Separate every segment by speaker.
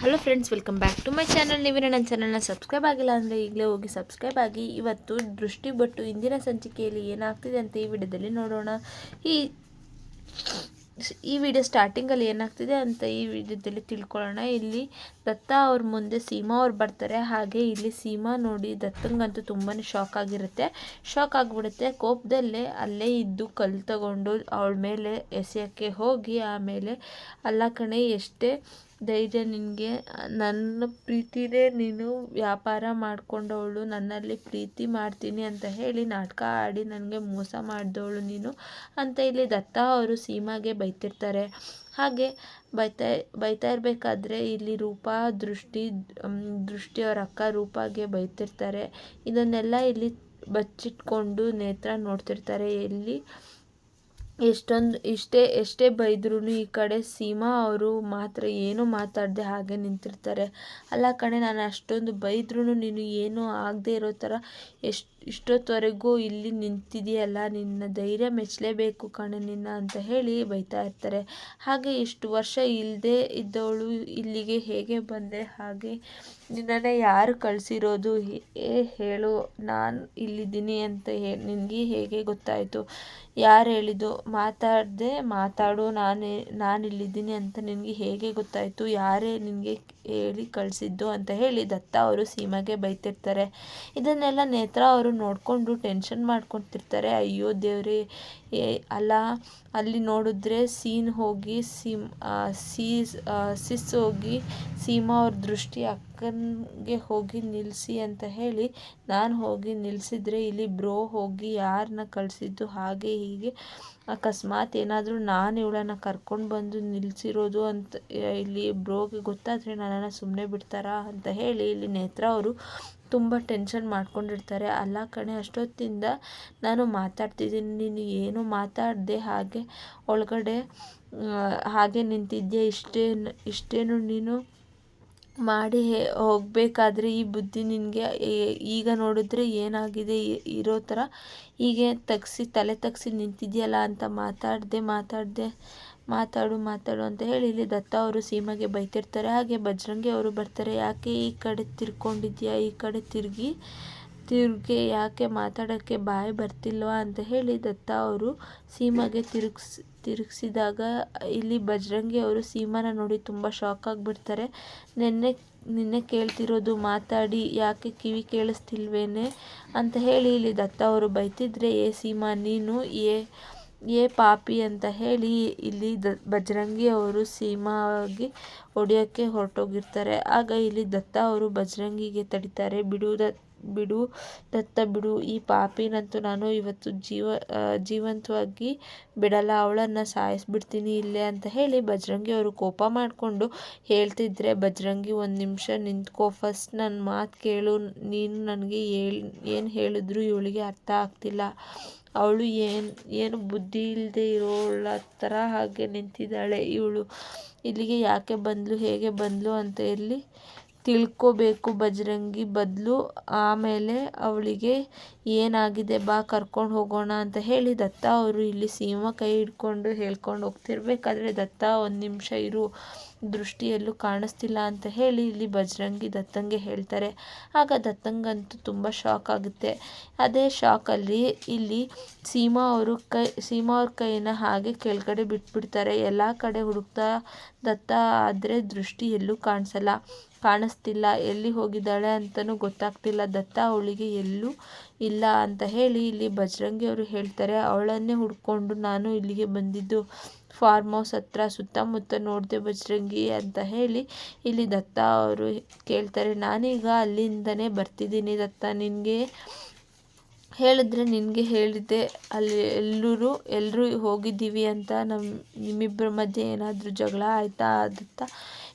Speaker 1: Hello friends welcome back to my channel ನೀವೇ ನನ್ನ ಚಾನಲ್ನ ಸಬ್ಸ್ಕ್ರೈಬ್ ಆಗಿಲ್ಲ ಅಂದರೆ ಈಗಲೇ ಹೋಗಿ ಸಬ್ಸ್ಕ್ರೈಬ್ ಆಗಿ. ಇವತ್ತು ದೃಷ್ಟಿ ಬಟ್ಟು ಇಂದಿನ ಸಂಚಿಕೆಯಲ್ಲಿ ಏನಾಗ್ತಿದೆ ಅಂತ ಈ ವಿಡಿಯೋದಲ್ಲಿ ನೋಡೋಣ. ಈ ಈ ವಿಡಿಯೋ ಸ್ಟಾರ್ಟಿಂಗಲ್ಲಿ ಏನಾಗ್ತಿದೆ ಅಂತ ಈ ವಿಡಿಯೋದಲ್ಲಿ ತಿಳ್ಕೊಳ್ಳೋಣ. ಇಲ್ಲಿ ದತ್ತ ಅವ್ರ ಮುಂದೆ ಸೀಮಾ ಅವ್ರು ಬರ್ತಾರೆ. ಹಾಗೆ ಇಲ್ಲಿ ಸೀಮಾ ನೋಡಿ ದತ್ತಂಗಂತೂ ತುಂಬಾ ಶಾಕ್ ಆಗಿರುತ್ತೆ. ಶಾಕ್ ಆಗಿಬಿಡುತ್ತೆ. ಕೋಪದಲ್ಲೇ ಅಲ್ಲೇ ಇದ್ದು ಕಲ್ಲು ತಗೊಂಡು ಅವಳ ಮೇಲೆ ಎಸೆಯೋಕ್ಕೆ ಹೋಗಿ, ಆಮೇಲೆ ಅಲ್ಲ ಕಣೆ, ಎಷ್ಟೇ ಧೈರ್ಯ ನಿನಗೆ, ನನ್ನ ಪ್ರೀತಿನೇ ನೀನು ವ್ಯಾಪಾರ ಮಾಡಿಕೊಂಡವಳು, ನನ್ನಲ್ಲಿ ಪ್ರೀತಿ ಮಾಡ್ತೀನಿ ಅಂತ ಹೇಳಿ ನಾಟಕ ಆಡಿ ನನಗೆ ಮೋಸ ಮಾಡಿದವಳು ನೀನು ಅಂತ ಇಲ್ಲಿ ದತ್ತ ಅವರು ಸೀಮಾಗೆ ಬೈತಿರ್ತಾರೆ. ಹಾಗೆ ಬೈತಾ ಬೈತಾ ಇರಬೇಕಾದ್ರೆ ಇಲ್ಲಿ ರೂಪ, ದೃಷ್ಟಿ ದೃಷ್ಟಿ ಅವ್ರ ಅಕ್ಕ ರೂಪಾಗೆ ಬೈತಿರ್ತಾರೆ. ಇದನ್ನೆಲ್ಲ ಇಲ್ಲಿ ಬಚ್ಚಿಟ್ಕೊಂಡು ನೇತ್ರ ನೋಡ್ತಿರ್ತಾರೆ. ಎಲ್ಲಿ ಎಷ್ಟೊಂದು, ಇಷ್ಟೇ, ಎಷ್ಟೇ ಬೈದ್ರೂ ಈ ಕಡೆ ಸೀಮಾ ಅವರು ಮಾತ್ರ ಏನೂ ಮಾತಾಡದೆ ಹಾಗೆ ನಿಂತಿರ್ತಾರೆ. ಅಲ್ಲ ಕಣೆ, ನಾನು ಅಷ್ಟೊಂದು ಬೈದ್ರೂ ನೀನು ಏನೂ ಆಗದೆ ಇರೋ ಥರ ಎಷ್ಟು ಇಷ್ಟೊತ್ತವರೆಗೂ ಇಲ್ಲಿ ನಿಂತಿದೆಯಲ್ಲ, ನಿನ್ನ ಧೈರ್ಯ ಮೆಚ್ಚಲೇಬೇಕು ಕಣೆ ನಿನ್ನ ಅಂತ ಹೇಳಿ ಬೈತಾ ಇರ್ತಾರೆ. ಹಾಗೆ ಇಷ್ಟು ವರ್ಷ ಇಲ್ಲದೆ ಇದ್ದವಳು ಇಲ್ಲಿಗೆ ಹೇಗೆ ಬಂದೆ? ಹಾಗೆ ನಿನ್ನನ್ನು ಯಾರು ಕಳಿಸಿರೋದು? ಏ ಹೇಳು, ನಾನು ಇಲ್ಲಿದ್ದೀನಿ ಅಂತ ಹೇ, ನಿನಗೆ ಹೇಗೆ ಗೊತ್ತಾಯಿತು? ಯಾರು ಹೇಳಿದ್ದು? ಮಾತಾಡದೆ ಮಾತಾಡು, ನಾನೇ, ನಾನು ಇಲ್ಲಿದ್ದೀನಿ ಅಂತ ನಿನಗೆ ಹೇಗೆ ಗೊತ್ತಾಯಿತು? ಯಾರೇ ನಿನಗೆ ಹೇಳಿ ಕಳಿಸಿದ್ದು ಅಂತ ಹೇಳಿ ದತ್ತ ಅವರು ಸೀಮಾಗೆ ಬೈತಿರ್ತಾರೆ. ಇದನ್ನೆಲ್ಲ ನೇತ್ರ ಅವರು ನೋಡಿಕೊಂಡು ಟೆನ್ಷನ್ ಮಾಡ್ಕೊತಿರ್ತಾರೆ. ಅಯ್ಯೋ ದೇವ್ರಿ ಅಲ್ಲ, ಅಲ್ಲಿ ನೋಡಿದ್ರೆ ಸೀನ್ ಹೋಗಿ, ಸಿಮ್ ಸೀಸ್ ಸಿಸ್ ಹೋಗಿ ಸೀಮಾ ಅವ್ರ ದೃಷ್ಟಿ ಅಕ್ಕನಿಗೆ ಹೋಗಿ ನಿಲ್ಲಿಸಿ ಅಂತ ಹೇಳಿ, ನಾನು ಹೋಗಿ ನಿಲ್ಲಿಸಿದ್ರೆ ಇಲ್ಲಿ ಬ್ರೋ ಹೋಗಿ ಯಾರನ್ನ ಕಳಿಸಿದ್ದು ಹಾಗೆ ಹೀಗೆ, ಅಕಸ್ಮಾತ್ ಏನಾದರೂ ನಾನು ಇವಳನ್ನು ಕರ್ಕೊಂಡು ಬಂದು ನಿಲ್ಲಿಸಿರೋದು ಅಂತ ಇಲ್ಲಿ ಬ್ರೋಗೆ ಗೊತ್ತಾದರೆ ನನ್ನನ್ನು ಸುಮ್ಮನೆ ಬಿಡ್ತಾರಾ ಅಂತ ಹೇಳಿ ಇಲ್ಲಿ ನೇತ್ರ ಅವರು ತುಂಬ ಟೆನ್ಷನ್ ಮಾಡ್ಕೊಂಡಿರ್ತಾರೆ. ಅಲ್ಲ ಕಣೆ, ಅಷ್ಟೊತ್ತಿಂದ ನಾನು ಮಾತಾಡ್ತಿದ್ದೀನಿ, ನೀನು ಏನು ಮಾತಾಡದೆ ಹಾಗೆ, ಒಳಗಡೆ ಹಾಗೆ ನಿಂತಿದ್ದೆ ಇಷ್ಟೇನು ಇಷ್ಟೇನು ನೀನು? ಮಾಡಿ ಹೋಗಬೇಕಾದ್ರೆ ಈ ಬುದ್ಧಿ ನಿನಗೆ ಈಗ ನೋಡಿದ್ರೆ ಏನಾಗಿದೆ ಇರೋ ಥರ. ಹೀಗೆ ತಗ್ಸಿ, ತಲೆ ತಗ್ಸಿ ನಿಂತಿದೆಯಲ್ಲ ಅಂತ ಮಾತಾಡದೆ ಮಾತಾಡದೆ, ಮಾತಾಡು ಮಾತಾಡು ಅಂತ ಹೇಳಿ ಇಲ್ಲಿ ದತ್ತ ಅವರು ಸೀಮಾಗೆ ಬೈತಿರ್ತಾರೆ. ಹಾಗೆ ಬಜರಂಗಿ ಅವರು ಬರ್ತಾರೆ. ಯಾಕೆ ಈ ಕಡೆ ತಿರ್ಕೊಂಡಿದ್ಯಾ? ಈ ಕಡೆ ತಿರುಗಿ ತಿರುಗಿ ಯಾಕೆ ಮಾತಾಡೋಕ್ಕೆ ಬಾಯಿ ಬರ್ತಿಲ್ವಾ ಅಂತ ಹೇಳಿ ದತ್ತ ಅವರು ಸೀಮಾಗೆ ತಿರುಗಿಸ್, ತಿರುಗಿಸಿದಾಗ ಇಲ್ಲಿ ಬಜರಂಗಿ ಅವರು ಸೀಮಾನ ನೋಡಿ ತುಂಬ ಶಾಕ್ ಆಗಿಬಿಡ್ತಾರೆ. ನಿನ್ನೆ ನಿನ್ನೆ ಕೇಳ್ತಿರೋದು ಮಾತಾಡಿ, ಯಾಕೆ ಕಿವಿ ಕೇಳಿಸ್ತಿಲ್ವೇನೆ? ಅಂತ ಹೇಳಿ ಇಲ್ಲಿ ದತ್ತ ಅವರು ಬೈತಿದ್ರೆ, ಏ ಸೀಮಾ, ನೀನು ಏ ಏ ಪಾಪಿ ಅಂತ ಹೇಳಿ ಇಲ್ಲಿ ದ, ಬಜರಂಗಿ ಅವರು ಸೀಮಾಗೆ ಹೊಡೆಯೋಕ್ಕೆ ಹೊರಟೋಗಿರ್ತಾರೆ. ಆಗ ಇಲ್ಲಿ ದತ್ತ ಅವರು ಬಜರಂಗಿಗೆ ತಡಿತಾರೆ, ಬಿಡು ಬಿಡು, ದತ್ತ ಬಿಡು. ಈ ಪಾಪಿನಂತೂ ನಾನು ಇವತ್ತು ಜೀವ ಜೀವಂತವಾಗಿ ಬಿಡಲ್ಲ, ಅವಳನ್ನು ಸಾಯಿಸ್ಬಿಡ್ತೀನಿ ಇಲ್ಲೇ ಅಂತ ಹೇಳಿ ಬಜರಂಗಿ ಅವರು ಕೋಪ ಮಾಡಿಕೊಂಡು ಹೇಳ್ತಿದ್ರೆ, ಬಜರಂಗಿ, ಒಂದು ನಿಮಿಷ ನಿಂತ್ಕೋ. ಫಸ್ಟ್ ನನ್ನ ಮಾತು ಕೇಳು. ನೀನು ನನಗೆ ಹೇಳಿ ಏನು ಹೇಳಿದ್ರು ಇವಳಿಗೆ ಅರ್ಥ ಆಗ್ತಿಲ್ಲ. ಅವಳು ಏನು ಏನು ಬುದ್ಧಿ ಇಲ್ಲದೆ ಇರೋಳ ಥರ ಹಾಗೆ ನಿಂತಿದ್ದಾಳೆ ಇವಳು. ಇಲ್ಲಿಗೆ ಯಾಕೆ ಬಂದಳು ಹೇಗೆ ಬಂದಳು ಅಂತ ಇಲ್ಲಿ ತಿಳ್ಕೋಬೇಕು ಬಜರಂಗಿ ಬದಲು. ಆಮೇಲೆ ಅವಳಿಗೆ ಏನಾಗಿದೆ ಬಾ ಕರ್ಕೊಂಡು ಹೋಗೋಣ ಅಂತ ಹೇಳಿ ದತ್ತ ಅವರು ಇಲ್ಲಿ ಸೀಮಾ ಕೈ ಹಿಡ್ಕೊಂಡು ಹೇಳ್ಕೊಂಡು ಹೋಗ್ತಿರ್ಬೇಕಾದ್ರೆ, ದತ್ತ ಒಂದು ನಿಮಿಷ ಇರು, ದೃಷ್ಟಿಯಲ್ಲೂ ಕಾಣಿಸ್ತಿಲ್ಲ ಅಂತ ಹೇಳಿ ಇಲ್ಲಿ ಬಜರಂಗಿ ದತ್ತಂಗೆ ಹೇಳ್ತಾರೆ. ಆಗ ದತ್ತಂಗಂತೂ ತುಂಬ ಶಾಕ್ ಆಗುತ್ತೆ. ಅದೇ ಶಾಕಲ್ಲಿ ಇಲ್ಲಿ ಸೀಮಾ ಅವರು ಕೈ, ಸೀಮಾ ಅವ್ರ ಕೈನ ಹಾಗೆ ಕೆಳಗಡೆ ಬಿಟ್ಬಿಡ್ತಾರೆ. ಎಲ್ಲ ಕಡೆ ಹುಡುಕ್ತಾ ದತ್ತ ಆದರೆ ದೃಷ್ಟಿ ಎಲ್ಲೂ ಕಾಣಿಸಲ್ಲ. ಕಾಣಿಸ್ತಿಲ್ಲ, ಎಲ್ಲಿ ಹೋಗಿದ್ದಾಳೆ ಅಂತಲೂ ಗೊತ್ತಾಗ್ತಿಲ್ಲ. ದತ್ತ ಅವಳಿಗೆ, ಎಲ್ಲೂ ಇಲ್ಲ ಅಂತ ಹೇಳಿ ಇಲ್ಲಿ ಬಜರಂಗಿ ಅವರು ಹೇಳ್ತಾರೆ, ಅವಳನ್ನೇ ಹುಡ್ಕೊಂಡು ನಾನು ಇಲ್ಲಿಗೆ ಬಂದಿದ್ದು ಫಾರ್ಮ್ ಹೌಸ್ ಹತ್ರ, ಸುತ್ತಮುತ್ತ ನೋಡಿದೆ ಬಜರಂಗಿ ಅಂತ ಹೇಳಿ ಇಲ್ಲಿ ದತ್ತ ಅವರು ಕೇಳ್ತಾರೆ, ನಾನೀಗ ಅಲ್ಲಿಂದನೇ ಬರ್ತಿದ್ದೀನಿ ದತ್ತ, ನಿನಗೆ ಹೇಳಿದ್ರೆ ನಿನಗೆ ಹೇಳಿದ್ದೆ, ಅಲ್ಲಿ ಎಲ್ಲರೂ ಎಲ್ಲರೂ ಹೋಗಿದ್ದೀವಿ ಅಂತ ನಮ್ಮ ನಿಮ್ಮಿಬ್ಬರ ಮಧ್ಯೆ ಏನಾದರೂ ಜಗಳ ಆಯಿತಾ ದತ್ತ?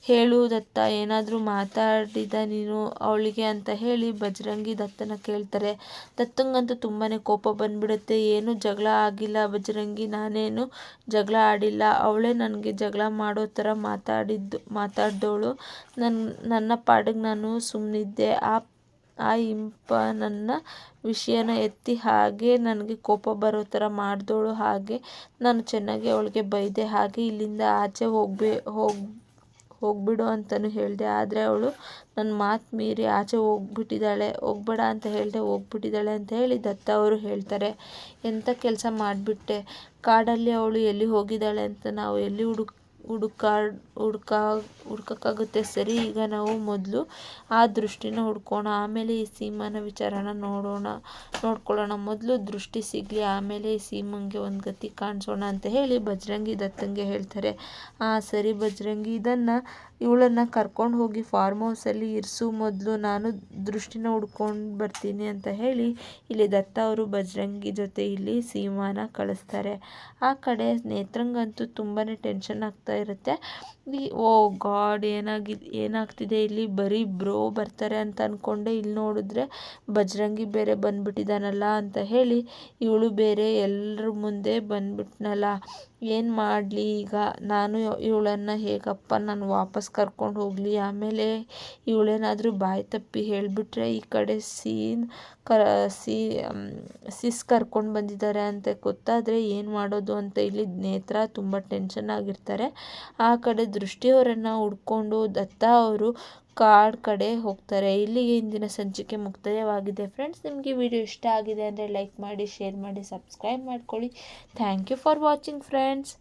Speaker 1: ಹೇಳು ದತ್ತ ಏನಾದರೂ ಮಾತಾಡಿದ ನೀನು ಅವಳಿಗೆ ಅಂತ ಹೇಳಿ ಬಜರಂಗಿ ದತ್ತನ ಕೇಳ್ತಾರೆ. ದತ್ತಂಗಂತೂ ತುಂಬಾ ಕೋಪ ಬಂದ್ಬಿಡುತ್ತೆ. ಏನು ಜಗಳ ಆಗಿಲ್ಲ ಬಜರಂಗಿ, ನಾನೇನು ಜಗಳ ಆಡಿಲ್ಲ. ಅವಳೇ ನನಗೆ ಜಗಳ ಮಾಡೋ ಥರ ಮಾತಾಡಿದ್ದು ಮಾತಾಡಿದವಳು ನನ್ನ ನನ್ನ ಪಾಡಿಗೆ ನಾನು ಸುಮ್ಮನಿದ್ದೆ ಆ ಆ ಇಂಪ ನನ್ನ ವಿಷಯನ ಎತ್ತಿ ಹಾಗೆ ನನಗೆ ಕೋಪ ಬರೋ ಥರ ಮಾಡಿದವಳು ಹಾಗೆ ನಾನು ಚೆನ್ನಾಗಿ ಅವಳಿಗೆ ಬೈದೆ. ಹಾಗೆ ಇಲ್ಲಿಂದ ಆಚೆ ಹೋಗ್ಬೇ, ಹೋಗಿ ಹೋಗ್ಬಿಡು ಅಂತಲೂ ಹೇಳಿದೆ. ಆದರೆ ಅವಳು ನನ್ನ ಮಾತು ಮೀರಿ ಆಚೆ ಹೋಗ್ಬಿಟ್ಟಿದ್ದಾಳೆ. ಹೋಗ್ಬೇಡ ಅಂತ ಹೇಳಿದೆ, ಹೋಗ್ಬಿಟ್ಟಿದ್ದಾಳೆ ಅಂತ ಹೇಳಿ ದತ್ತ ಅವರು ಹೇಳ್ತಾರೆ ಎಂಥ ಕೆಲಸ ಮಾಡಿಬಿಟ್ಟೆ? ಕಾಡಲ್ಲಿ ಅವಳು ಎಲ್ಲಿ ಹೋಗಿದ್ದಾಳೆ ಅಂತ ನಾವು ಎಲ್ಲಿ ಹುಡುಕ್ ಹುಡುಕಾಡ್, ಹುಡ್ಕಾ, ಹುಡ್ಕೋಕ್ಕಾಗುತ್ತೆ. ಸರಿ, ಈಗ ನಾವು ಮೊದಲು ಆ ದೃಷ್ಟಿನ ಹುಡ್ಕೋಣ. ಆಮೇಲೆ ಈ ಸೀಮಾನ ವಿಚಾರನ ನೋಡೋಣ, ನೋಡ್ಕೊಳ್ಳೋಣ. ಮೊದಲು ದೃಷ್ಟಿ ಸಿಗಲಿ, ಆಮೇಲೆ ಈ ಸೀಮಂಗೆ ಒಂದು ಗತಿ ಕಾಣಿಸೋಣ ಅಂತ ಹೇಳಿ ಬಜರಂಗಿ ದತ್ತಂಗೆ ಹೇಳ್ತಾರೆ. ಆ ಸರಿ ಬಜರಂಗಿ, ಇದನ್ನು ಇವಳನ್ನು ಕರ್ಕೊಂಡು ಹೋಗಿ ಫಾರ್ಮ್ ಹೌಸಲ್ಲಿ ಇರಿಸು ಮೊದಲು, ನಾನು ದೃಷ್ಟಿನ ಹುಡ್ಕೊಂಡು ಬರ್ತೀನಿ ಅಂತ ಹೇಳಿ ಇಲ್ಲಿ ದತ್ತ ಅವರು ಬಜರಂಗಿ ಜೊತೆ ಇಲ್ಲಿ ಸೀಮಾನ ಕಳಿಸ್ತಾರೆ. ಆ ಕಡೆ ನೇತ್ರಂಗಂತೂ ತುಂಬಾ ಟೆನ್ಷನ್ ಆಗ್ತಾ ಇರುತ್ತೆ. ಈ ಓ ಗಾಡ್ ಏನಾಗಿದೆ ಏನಾಗ್ತಿದೆ ಇಲ್ಲಿ? ಬರೀ ಬ್ರೋ ಬರ್ತಾರೆ ಅಂತ ಅಂದ್ಕೊಂಡೆ ಇಲ್ಲಿ ನೋಡಿದ್ರೆ ಬಜರಂಗಿ ಬೇರೆ ಬಂದ್ಬಿಟ್ಟಿದ್ದಾನಲ್ಲ ಅಂತ ಹೇಳಿ ಇವಳು ಬೇರೆ ಎಲ್ಲರ ಮುಂದೆ ಬಂದ್ಬಿಟ್ನಲ್ಲ. ಏನು ಮಾಡಲಿ ಈಗ? ನಾನು ಇವಳನ್ನು ಹೇಗಪ್ಪ ನಾನು ವಾಪಸ್ ಕರ್ಕೊಂಡು ಹೋಗಲಿ? ಆಮೇಲೆ ಇವಳೇನಾದರೂ ಬಾಯಿ ತಪ್ಪಿ ಹೇಳಿಬಿಟ್ರೆ ಈ ಕಡೆ ಸೀನ್ ಕ ಸಿ ಸಿಸ್ ಕರ್ಕೊಂಡು ಬಂದಿದ್ದಾರೆ ಅಂತ ಗೊತ್ತಾದರೆ ಏನು ಮಾಡೋದು ಅಂತ ಇಲ್ಲಿ ನೇತ್ರ ತುಂಬ ಟೆನ್ಷನ್ ಆಗಿರ್ತಾರೆ. ಆ ಕಡೆ ದೃಷ್ಟಿಯವರನ್ನು ಹುಡ್ಕೊಂಡು ದತ್ತ ಅವರು ಕಾಡ್ ಕಡೆ ಹೋಗ್ತಾರೆ. ಇಲ್ಲಿಗೆ ಇಂದಿನ ಸಂಚಿಕೆ ಮುಕ್ತಾಯವಾಗಿದೆ. ಫ್ರೆಂಡ್ಸ್ ನಿಮಗೆ ವಿಡಿಯೋ ಇಷ್ಟ ಆಗಿದೆ ಅಂದರೆ ಲೈಕ್ ಮಾಡಿ ಶೇರ್ ಮಾಡಿ ಸಬ್ಸ್ಕ್ರೈಬ್ ಮಾಡ್ಕೊಳ್ಳಿ. Thank you for watching friends